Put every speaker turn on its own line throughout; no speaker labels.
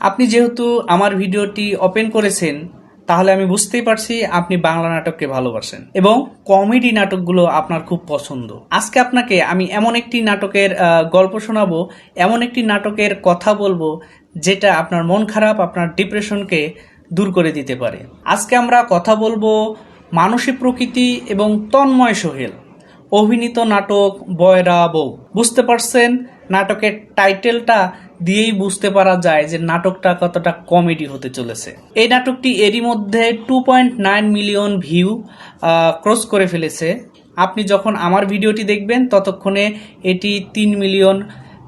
আপনি যেহেতু আমার ভিডিওটি ওপেন করেছেন, তাহলে আমি বুঝতেই পারছি আপনি বাংলা নাটককে ভালোবাসেন এবং কমেডি নাটকগুলো আপনার খুব পছন্দ। আজকে আপনাকে আমি এমন একটি নাটকের গল্প শোনাবো, এমন একটি নাটকের কথা বলব, যেটা আপনার মন খারাপ, আপনার ডিপ্রেশনকে দূর করে দিতে পারে। আজকে আমরা কথা বলব মানসিক প্রকৃতি এবং তন্ময় সোহেল, অভিনীত নাটক বয়রা বউ। বুঝতে পারছেন নাটকের টাইটেলটা দিয়েই বুঝতে পারা যায় যে নাটকটা কতটা কমেডি হতে চলেছে। এই নাটকটি এরই মধ্যে two point nine million view cross করে ফেলেছে। আপনি যখন আমার ভিডিওটি দেখবেন, ততক্ষণে এটি তিন মিলিয়ন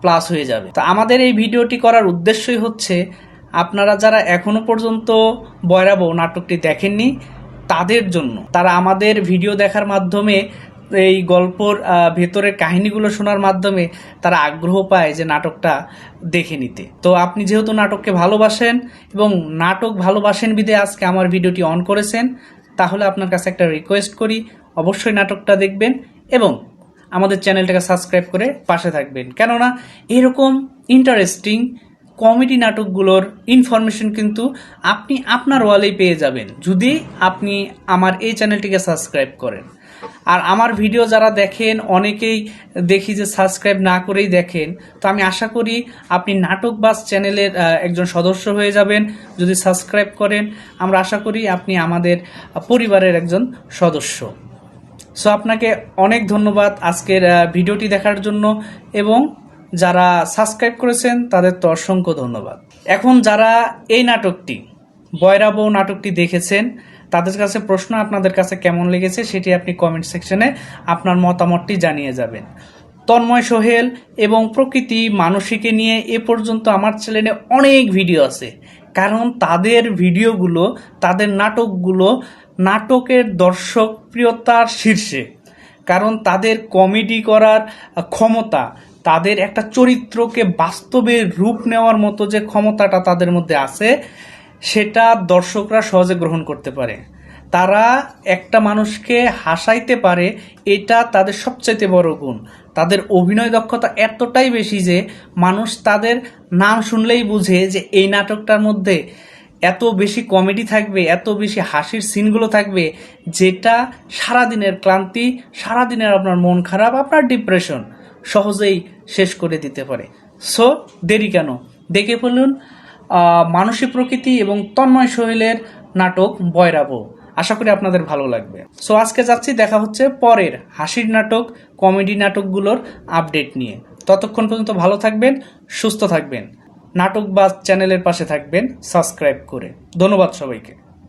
প্লাস হয়ে যাবে। তো আমাদের এই ভিডিওটি করার উদ্দেশ্যই হচ্ছে, আপনারা যারা এখনও পর্যন্ত বয়রাবো নাটকটি দেখেননি, তাদের জন্য। তারা আমাদের ভিডিও দেখার মাধ্যমে এই গল্পর ভেতরের কাহিনীগুলো শোনার মাধ্যমে তারা আগ্রহ পায় যে নাটকটা দেখে নিতে। তো আপনি যেহেতু নাটককে ভালোবাসেন এবং নাটক ভালোবাসেন বিদে আজকে আমার ভিডিওটি অন করেছেন, তাহলে আপনার কাছে একটা রিকোয়েস্ট করি, অবশ্যই নাটকটা দেখবেন এবং আমাদের চ্যানেলটাকে সাবস্ক্রাইব করে পাশে থাকবেন। কেননা এরকম ইন্টারেস্টিং কমেডি নাটকগুলোর ইনফরমেশন কিন্তু আপনি আপনার ওয়ালেই পেয়ে যাবেন। যদি আপনি আমার এই চ্যানেলটিকে সাবস্ক্রাইব করেন। আর আমার ভিডিও যারা দেখেন, অনেকেই দেখি যে সাবস্ক্রাইব না করেই দেখেন। তো আমি আশা করি আপনি নাটক বাস চ্যানেলের একজন সদস্য হয়ে যাবেন। যদি সাবস্ক্রাইব করেন, আমরা আশা করি আপনি আমাদের পরিবারের একজন সদস্য। সো আপনাকে অনেক ধন্যবাদ আজকের ভিডিওটি দেখার জন্য এবং যারা সাবস্ক্রাইব করেছেন, তাদের তো অসংখ্য ধন্যবাদ। এখন যারা এই নাটকটি বয়রা বউ নাটকটি দেখেছেন তাদের কাছে প্রশ্ন আপনাদের কাছে কেমন লেগেছে সেটি আপনি কমেন্ট সেকশনে আপনার মতামতটি জানিয়ে যাবেন। তন্ময় সোহেল এবং প্রকৃতি মানসিকে নিয়ে এ পর্যন্ত আমার চ্যানেলে অনেক ভিডিও আছে। কারণ তাদের ভিডিওগুলো তাদের নাটকগুলো নাটকের দর্শক প্রিয়তার শীর্ষে। কারণ তাদের কমেডি করার ক্ষমতা, তাদের একটা চরিত্রকে বাস্তবে রূপ নেওয়ার মতো যে ক্ষমতাটা তাদের মধ্যে আছে সেটা দর্শকরা সহজে গ্রহণ করতে পারে। তারা একটা মানুষকে হাসাইতে পারে, এটা তাদের সবচাইতে বড় গুণ। তাদের অভিনয় দক্ষতা এতটাই বেশি যে মানুষ তাদের নাম শুনলেই বুঝে যে এই নাটকটার মধ্যে এত বেশি কমেডি থাকবে, এত বেশি হাসির সিনগুলো থাকবে, যেটা সারাদিনের ক্লান্তি, সারাদিনের আপনার মন খারাপ, আপনার ডিপ্রেশন সহজেই শেষ করে দিতে পারে। সো দেরি কেন? দেখে ফেলুন মানসিক প্রকৃতি এবং তন্ময় সোহেলের নাটক বয়রাবো। আশা করি আপনাদের ভালো লাগবে। সো আজকে যাচ্ছি, দেখা হচ্ছে পরের হাসির নাটক, কমেডি নাটকগুলোর আপডেট নিয়ে। ততক্ষণ পর্যন্ত ভালো থাকবেন, সুস্থ থাকবেন। নাটক বা চ্যানেলের পাশে থাকবেন, সাবস্ক্রাইব করে। ধন্যবাদ সবাইকে।